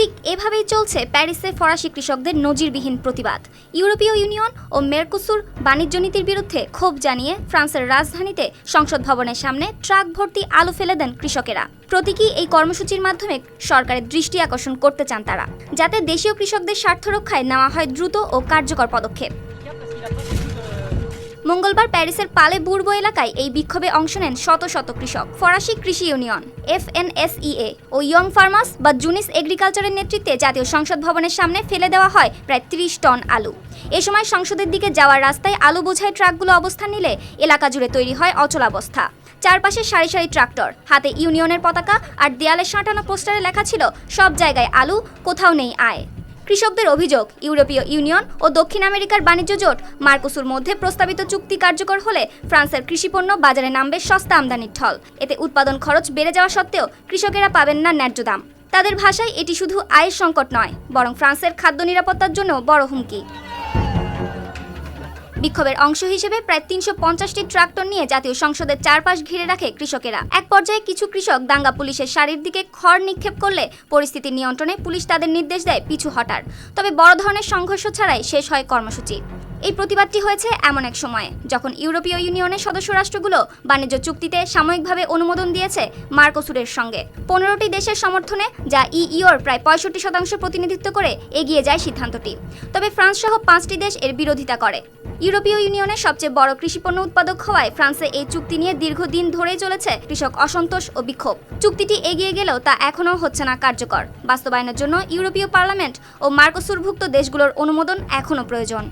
ঠিক এভাবেই চলছে প্যারিসে ফরাসি কৃষকদের নজিরবিহীন প্রতিবাদ। ইউরোপীয় ইউনিয়ন ও মেরকুসুর বাণিজ্য নীতির বিরুদ্ধে ক্ষোভ জানিয়ে ফ্রান্সের রাজধানীতে সংসদ ভবনের সামনে ট্রাক ভর্তি আলু ফেলে দেন কৃষকেরা। প্রতীকী এই কর্মসূচির মাধ্যমে সরকারের দৃষ্টি আকর্ষণ করতে চান তারা, যাতে দেশীয় কৃষকদের স্বার্থ রক্ষায় নেওয়া হয় দ্রুত ও কার্যকর পদক্ষেপ। মঙ্গলবার প্যারিসের পালে বুর্বো এলাকায় এই বিক্ষোভে অংশ নেন শত শত কৃষক। ফরাসি কৃষি ইউনিয়ন, এফএনএসইএ ও ইয়ং ফার্মার্স বা জুনিস এগ্রিকালচারের নেতৃত্বে জাতীয় সংসদ ভবনের সামনে ফেলে দেওয়া হয় প্রায় ত্রিশ টন আলু। এ সময় সংসদের দিকে যাওয়ার রাস্তায় আলু বোঝাই ট্রাকগুলো অবস্থান নিলে এলাকা জুড়ে তৈরি হয় অচলাবস্থা চারপাশে সারি সারি ট্রাক্টর, হাতে ইউনিয়নের পতাকা আর দেয়ালে সাঁটানো পোস্টারে লেখা ছিল, সব জায়গায় আলু, কোথাও নেই আয়। কৃষকদের অভিযোগ, ইউরোপীয় ইউনিয়ন ও দক্ষিণ আমেরিকার বাণিজ্য জোট মার্কোসুর মধ্যে প্রস্তাবিত চুক্তি কার্যকর হলে ফ্রান্সের কৃষিপণ্য বাজারে নামবে সস্তা আমদানির ঠল এতে উৎপাদন খরচ বেড়ে যাওয়া সত্ত্বেও কৃষকেরা পাবেন না ন্যায্য দাম। তাদের ভাষায় এটি শুধু আয়ের সংকট নয়, বরং ফ্রান্সের খাদ্য নিরাপত্তার জন্য বড় হুমকি। বিক্ষোভের অংশ হিসেবে প্রায় তিনশো পঞ্চাশটি ট্রাক্টর নিয়ে জাতীয় সংসদের চারপাশ ঘিরে রাখে কৃষকেরা। এক পর্যায়ে কিছু কৃষক দাঙ্গা পুলিশের শাড়ির দিকে খড় নিক্ষেপ করলে পরিস্থিতি নিয়ন্ত্রণে পুলিশ তাদের নির্দেশ দেয় পিছু হটার। তবে বড় ধরনের সংঘর্ষ ছাড়াই শেষ হয় কর্মসূচি। এই প্রতিবাদটি হয়েছে এমন এক সময়ে, যখন ইউরোপীয় ইউনিয়নের সদস্য রাষ্ট্রগুলো বাণিজ্য চুক্তিতে সাময়িকভাবে অনুমোদন দিয়েছে মার্কোসুরের সঙ্গে। পনেরোটি দেশের সমর্থনে, যা ইইওর প্রায় পঁয়ষট্টি শতাংশ প্রতিনিধিত্ব করে এগিয়ে যায় সিদ্ধান্তটি। তবে ফ্রান্স সহ পাঁচটি দেশ এর বিরোধিতা করে। ইউরোপীয় ইউনিয়নের সবচেয়ে বড় কৃষিপণ্য উৎপাদক হওয়ায় ফ্রান্সে এই চুক্তি নিয়ে দীর্ঘদিন ধরেই চলেছে কৃষক অসন্তোষ ও বিক্ষোভ। চুক্তিটি এগিয়ে গেলেও তা এখনও হচ্ছে না কার্যকর। বাস্তবায়নের জন্য ইউরোপীয় পার্লামেন্ট ও মার্কোসুরভুক্ত দেশগুলোর অনুমোদন এখনও প্রয়োজন।